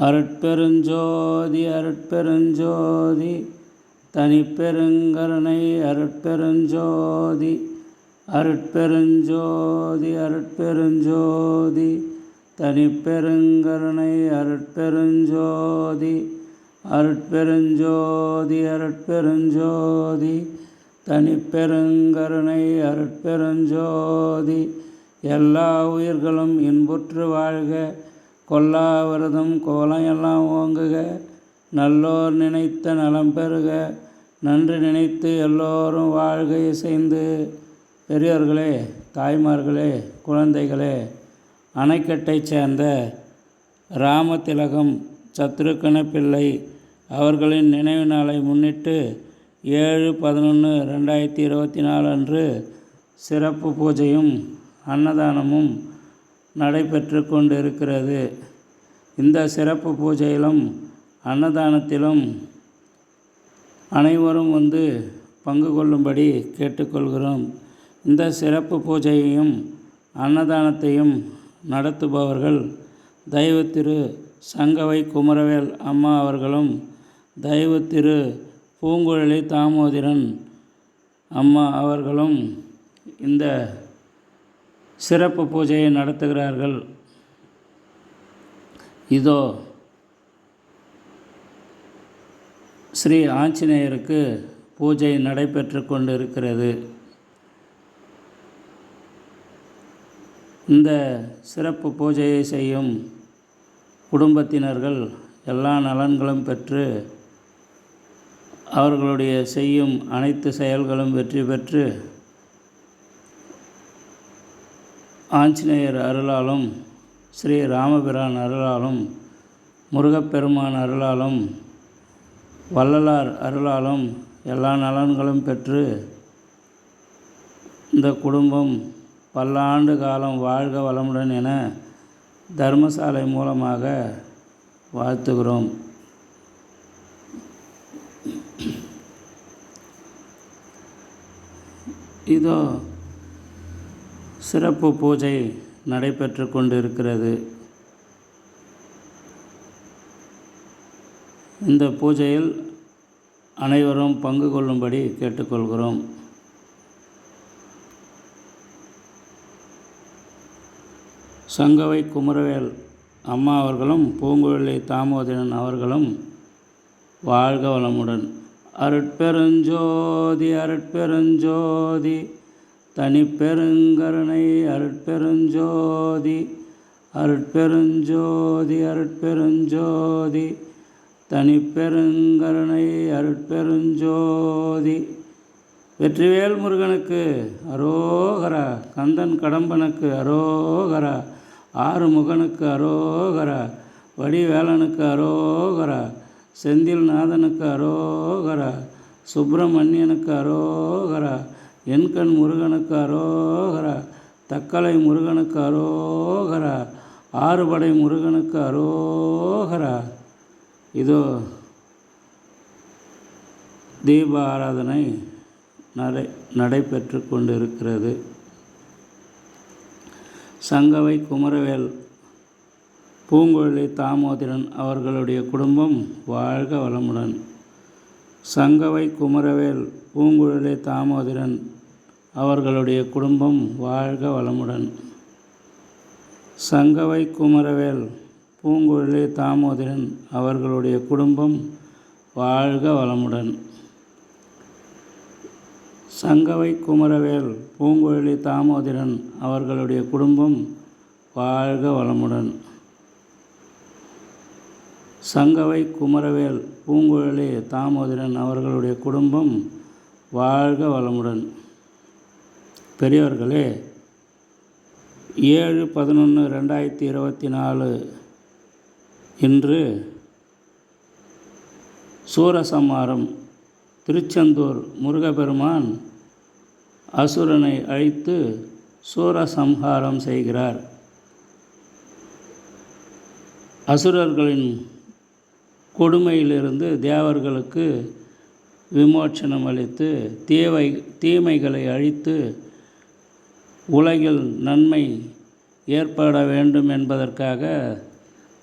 அருட்பெருஞ்சோதி அருட்பெருஞ்சோதி தனிப்பெருங்கருணை அருட்பெருஞ்சோதி அருட்பெருஞ்சோதி அருட்பெருஞ்சோதி தனிப்பெருங்கருணை அருட்பெருஞ்சோதி அருட்பெருஞ்சோதி அருட்பெருஞ்சோதி தனிப்பெருங்கருணை அருட்பெருஞ்சோதி. எல்லா உயிர்களும் இன்புற்று வாழ்க. கொல்லா விரதம் கோலம் எல்லாம் ஓங்குக. நல்லோர் நினைத்த நலம் பெறுக. நன்று நினைத்து எல்லோரும் வாழ்க இசைந்து. பெரியோர்களே தாய்மார்களே குழந்தைகளே அணைக்கட்டைச் சேர்ந்த ராமதிலகம் சத்ருக்கன பிள்ளை அவர்களின் நினைவு நாளை முன்னிட்டு ஏழு பதினொன்று ரெண்டாயிரத்தி இருபத்தி நாலு அன்று சிறப்பு பூஜையும் அன்னதானமும் நடைபெற்று கொண்டிருக்கிறது. இந்த சிறப்பு பூஜையிலும் அன்னதானத்திலும் அனைவரும் வந்து பங்கு கொள்ளும்படி கேட்டுக்கொள்கிறோம். இந்த சிறப்பு பூஜையையும் அன்னதானத்தையும் நடத்துபவர்கள் தெய்வ திரு சங்கவை குமரவேல் அம்மா அவர்களும் தெய்வ திரு பூங்குழலி தாமோதிரன் அம்மா அவர்களும் இந்த சிறப்பு பூஜையை நடத்துகிறார்கள். இதோ ஸ்ரீ ஆஞ்சநேயருக்கு பூஜை நடைபெற்று கொண்டிருக்கிறது. இந்த சிறப்பு பூஜையை செய்யும் குடும்பத்தினர்கள் எல்லா நலன்களும் பெற்று அவர்களுடைய செய்யும் அனைத்து செயல்களும் வெற்றி பெற்று ஆஞ்சநேயர் அருளாலும் ஸ்ரீ ராமபிரான் அருளாலும் முருகப்பெருமான் அருளாலும் வள்ளலார் அருளாலும் எல்லா நலன்களும் பெற்று இந்த குடும்பம் பல்லாண்டு காலம் வாழ்க வளமுடன் என தர்மசாலை மூலமாக வாழ்த்துகிறோம். இதோ சிறப்பு பூஜை நடைபெற்று கொண்டிருக்கிறது. இந்த பூஜையில் அனைவரும் பங்கு கொள்ளும்படி கேட்டுக்கொள்கிறோம். சங்கவை குமரவேல் அம்மா அவர்களும் பூங்குழலி தாமோதரன் அவர்களும் வாழ்க வளமுடன். அருட்பெருஞ்சோதி அருட்பெருஞ்சோதி. தனிப்பெருங்கருணை அருட்பெருஞ்சோதி அருட்பெருஞ்சோதி அருட்பெருஞ்சோதி தனிப்பெருங்கருணை அருட்பெருஞ்சோதி. வெற்றிவேல் முருகனுக்கு அரோகரா கந்தன் கடம்பனுக்கு அரோகரா ஆறுமுகனுக்கு அரோகரா வடிவேலனுக்கு அரோகரா செந்தில் நாதனுக்கு அரோகரா சுப்பிரமணியனுக்கு அரோகரா என்கண் முருகனுக்கு அரோகரா தக்கலை முருகனுக்கு அரோகரா ஆறுபடை முருகனுக்கு அரோகரா இதோ தீப ஆராதனை நடை நடைபெற்று கொண்டிருக்கிறது. சங்கவை குமரவேல் பூங்குழலி தாமோதரன் அவர்களுடைய குடும்பம் வாழ்க வளமுடன். சங்கவை குமரவேல் பூங்குழலி தாமோதரன் அவர்களுடைய குடும்பம் வாழ்க வளமுடன். சங்கவை குமரவேல் பூங்குழலி தாமோதரன் அவர்களுடைய குடும்பம் வாழ்க வளமுடன். சங்கவை குமரவேல் பூங்குழலி தாமோதரன் அவர்களுடைய குடும்பம் வாழ்க வளமுடன். சங்கவை குமரவேல் பூங்குழலி தாமோதரன் அவர்களுடைய குடும்பம் வாழ்க வளமுடன். பெரியவர்களே ஏழு பதினொன்று ரெண்டாயிரத்தி இருபத்தி நாலு இன்று சூரசம்மாரம் திருச்செந்தூர் முருகப்பெருமான் அசுரனை அழித்து சூரசம்ஹாரம் செய்கிறார். அசுரர்களின் கொடுமையிலிருந்து தேவர்களுக்கு விமோச்சனம் அளித்து தீவை தீமைகளை அழித்து உலகில் நன்மை ஏற்பட வேண்டும் என்பதற்காக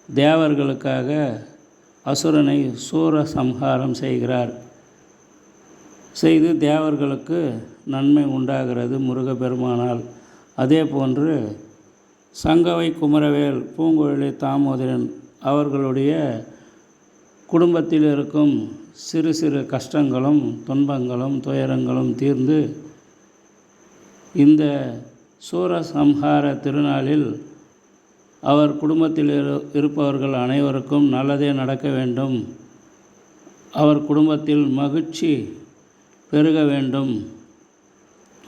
தேவர்களுக்காக அசுரனை சூர சம்ஹாரம் செய்கிறார். செய்து தேவர்களுக்கு நன்மை உண்டாகிறது முருகப்பெருமானால். அதே போன்று சங்கவை குமரவேல் பூங்குழலி தாமோதரன் அவர்களுடைய குடும்பத்தில் இருக்கும் சிறு சிறு கஷ்டங்களும் துன்பங்களும் துயரங்களும் தீர்ந்து இந்த சூரசம்ஹார திருநாளில் அவர் குடும்பத்தில் இரு- இருப்பவர்கள் அனைவருக்கும் நல்லதே நடக்க வேண்டும். அவர் குடும்பத்தில் மகிழ்ச்சி பெருக வேண்டும்.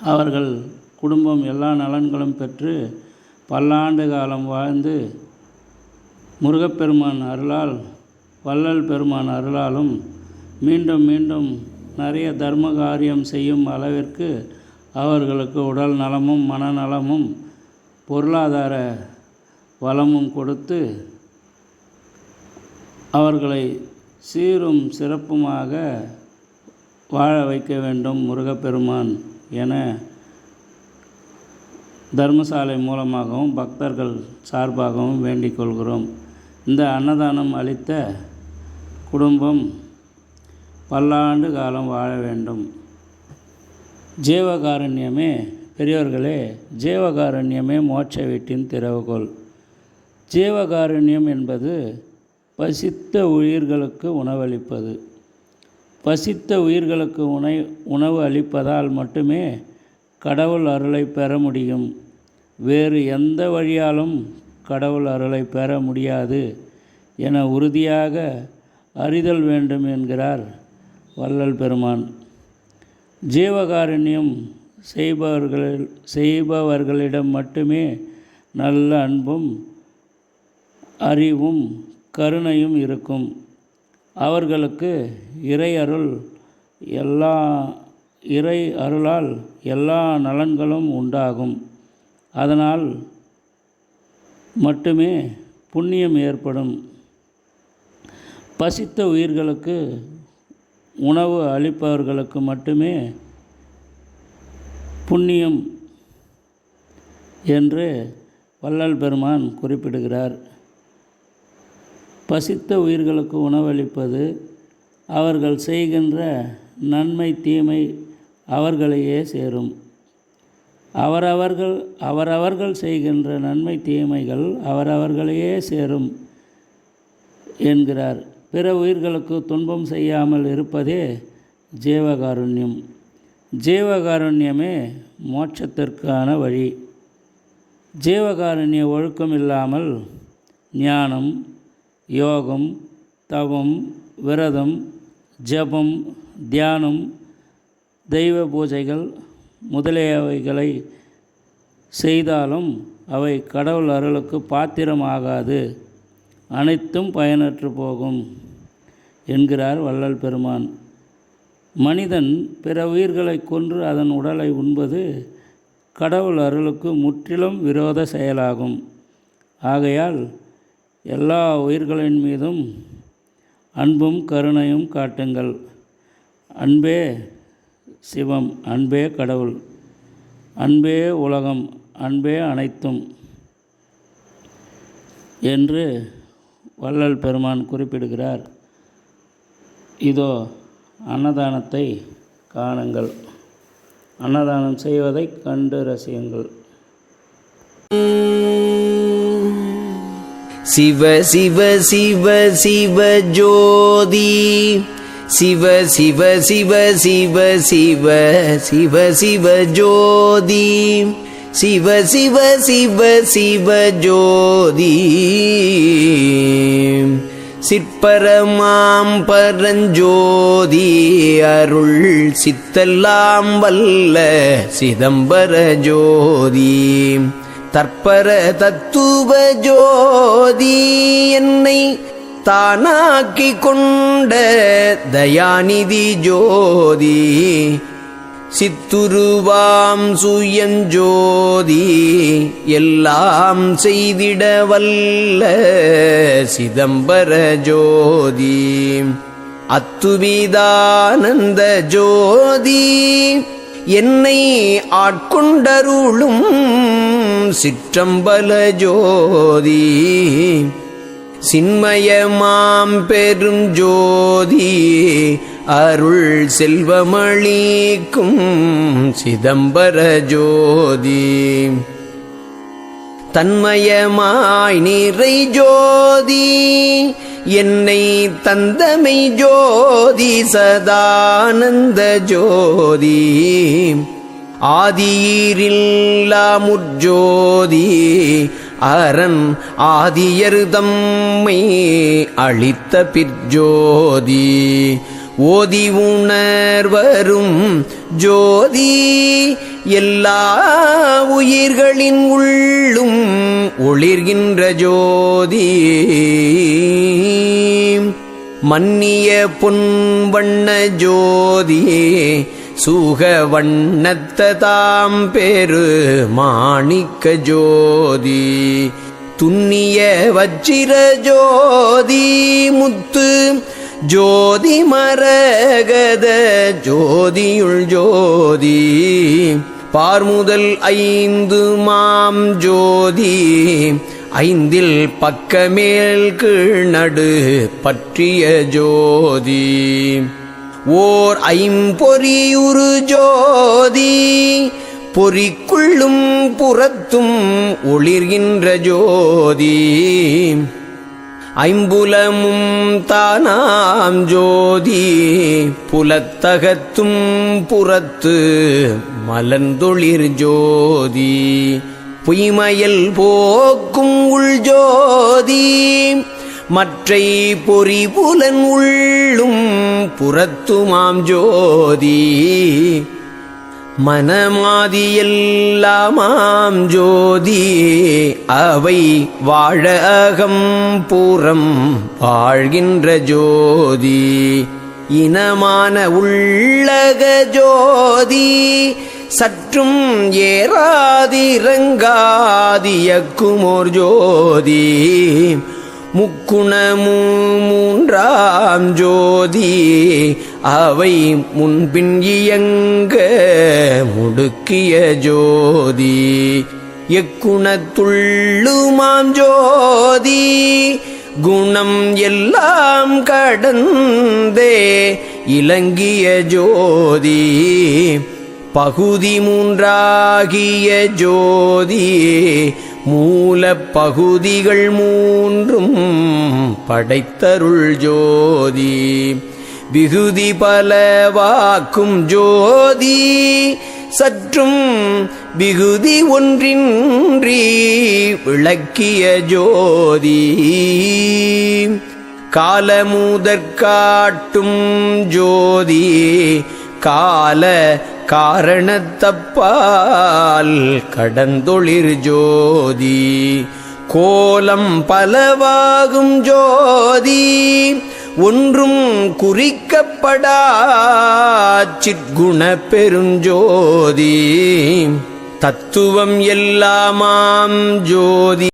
அவர்கள் குடும்பம் எல்லா நலன்களும் பெற்று பல்லாண்டு காலம் வாழ்ந்து முருகப்பெருமான் அருளால் வள்ளல் பெருமான் அருளாலும் மீண்டும் மீண்டும் நிறைய தர்ம காரியம் செய்யும் அளவிற்கு அவர்களுக்கு உடல் நலமும் மனநலமும் பொருளாதார வளமும் கொடுத்து அவர்களை சீரும் சிறப்புமாக வாழ வைக்க வேண்டும் முருகப்பெருமான் என தர்மசாலை மூலமாகவும் பக்தர்கள் சார்பாகவும் வேண்டிக் கொள்கிறோம். இந்த அன்னதானம் அளித்த குடும்பம் பல்லாண்டு காலம் வாழ வேண்டும். ஜீவகாருண்யமே பெரியோர்களே ஜீவகாருண்யமே மோட்ச வீட்டின் திறவுகோல் ஜீவகாருண்யம் என்பது பசித்த உயிர்களுக்கு உணவளிப்பது. பசித்த உயிர்களுக்கு உணை உணவு அளிப்பதால் மட்டுமே கடவுள் அருளை பெற முடியும். வேறு எந்த வழியாலும் கடவுள் அருளை பெற முடியாது என உறுதியாக அறிதல் வேண்டும் என்கிறார் வள்ளல் பெருமான். ஜீவகாருண்யம் செய்பவர்கள் செய்பவர்களிடம் மட்டுமே நல்ல அன்பும் அறிவும் கருணையும் இருக்கும். அவர்களுக்கு இறை அருள் எல்லா இறை அருளால் எல்லா நலன்களும் உண்டாகும். அதனால் மட்டுமே புண்ணியம் ஏற்படும். பசித்த உயிர்களுக்கு உணவு அளிப்பவர்களுக்கு மட்டுமே புண்ணியம் என்று வள்ளல் பெருமான் குறிப்பிடுகிறார். பசித்த உயிர்களுக்கு உணவளிப்பது அவர்கள் செய்கின்ற நன்மை தீமை அவர்களையே சேரும். அவரவர்கள் அவரவர்கள் செய்கின்ற நன்மை தீமைகள் அவரவர்களையே சேரும் என்கிறார். பிற உயிர்களுக்கு துன்பம் செய்யாமல் இருப்பதே ஜீவகாருண்யம். ஜீவகாருண்யமே மோட்சத்திற்கான வழி. ஜீவகாருண்ய ஒழுக்கம் இல்லாமல் ஞானம் யோகம் தவம் விரதம் ஜபம் தியானம் தெய்வ பூஜைகள் முதலியவைகளை செய்தாலும் அவை கடவுள் அருளுக்கு பாத்திரமாகாது. அனைத்தும் பயனற்று போகும் என்கிறார் வள்ளல் பெருமான். மனிதன் பிற உயிர்களை கொன்று அதன் உடலை உண்பது கடவுள் அருளுக்கு முற்றிலும் விரோத செயலாகும். ஆகையால் எல்லா உயிர்களின் மீதும் அன்பும் கருணையும் காட்டுங்கள். அன்பே சிவம் அன்பே கடவுள் அன்பே உலகம் அன்பே அனைத்தும் என்று வள்ளல் பெருமான் குறிப்பிடுகிறார். இதோ அன்னதானத்தை காணுங்கள். அன்னதானம் செய்வதை கண்டு ரசியுங்கள். சிவ சிவ சிவ சிவ ஜோதி. சிவ சிவ சிவ சிவ சிவ சிவ சிவ ஜோதி. சிவ சிவ சிவ சிவ ஜோதி. சிற்பரமாம் பரஞ்சோதி அருள் சித்தெல்லாம் வல்ல சிதம்பர ஜோதி. தற்பர தத்துவ ஜோதி என்னை தானாக்கி கொண்ட தயாநிதி ஜோதி. சித்துருவாம் சுயஞ்சோதி எல்லாம் செய்திட வல்ல சிதம்பர ஜோதி. அத்துவிதானந்த ஜோதி என்னை ஆட்கொண்டருளும் சிற்றம்பல ஜோதி. சின்மயமாம் பெரும் ஜோதி அருள் செல்வமளிக்கும் சிதம்பர ஜோதி. தன்மயமாய் நிறை ஜோதி என்னை தந்தமை ஜோதி சதானந்த ஜோதி. ஆதியீரில்லாமுர்ஜோதி அரண் ஆதியர்தம்மை அளித்த பிற்ஜோதி. ஓதி உணர்வரும் ஜோதி எல்லா உயிர்களின் உள்ளும் ஒளிர்கின்ற ஜோதி. மன்னிய பொன்வண்ண ஜோதி சுக வண்ணத்ததாம் பெரு மாணிக்க ஜோதி. துன்னிய வச்சிர ஜோதி முத்து ஜோதி மரகத ஜோதியுள் ஜோதி. பார்முதல் ஐந்து மாம் ஜோதி. ஐந்தில் பக்கமேல் கீழ் நடு பற்றிய ஜோதி. ஓர் ஐம்பொறியுரு ஜோதி. பொறிக்குள்ளும் புறத்தும் ஒளிர்கின்ற ஜோதி. ஐம்புலமும் தானாம் ஜோதி புலத்தகத்தும் புறத்து மலர்ந்தொளிர் ஜோதி. பொய்மையல் போக்கும் உள் ஜோதி மற்றை பொறி புலன் உள்ளும் புறத்துமாம் ஜோதி. மனமாதியெல்லாமாம் ஜோதி அவை வாழ அகம் பூரம் வாழ்கின்ற ஜோதி. இனமான உள்ளக ஜோதி சற்றும் ஏறாதிரங்காதியக்குமோர் ஜோதி. முக்குணமும் மூன்றாம் ஜோதி அவை முன்பின் இயங்க முடுக்கிய ஜோதி. எக்குணத்துள்ளுமாம் ஜோதி குணம் எல்லாம் கடந்தே இலங்கிய ஜோதி. பகுதி மூன்றாகிய ஜோதி மூலப்பகுதிகள் மூன்றும் படைத்தருள் ஜோதி. விகுதி பல வாக்கும் ஜோதி. சற்றும் விகுதி ஒன்றின்றி விளக்கிய ஜோதி. காலமுதற்காட்டும் ஜோதி. கால காரணத்தப்பால் கடந்தொளிர் ஜோதி. கோலம் பலவாகும் ஜோதி. ஒன்றும் குறிக்கப்படா சிற்குண பெருஞ்சோதி தத்துவம் எல்லாமாம் ஜோதி.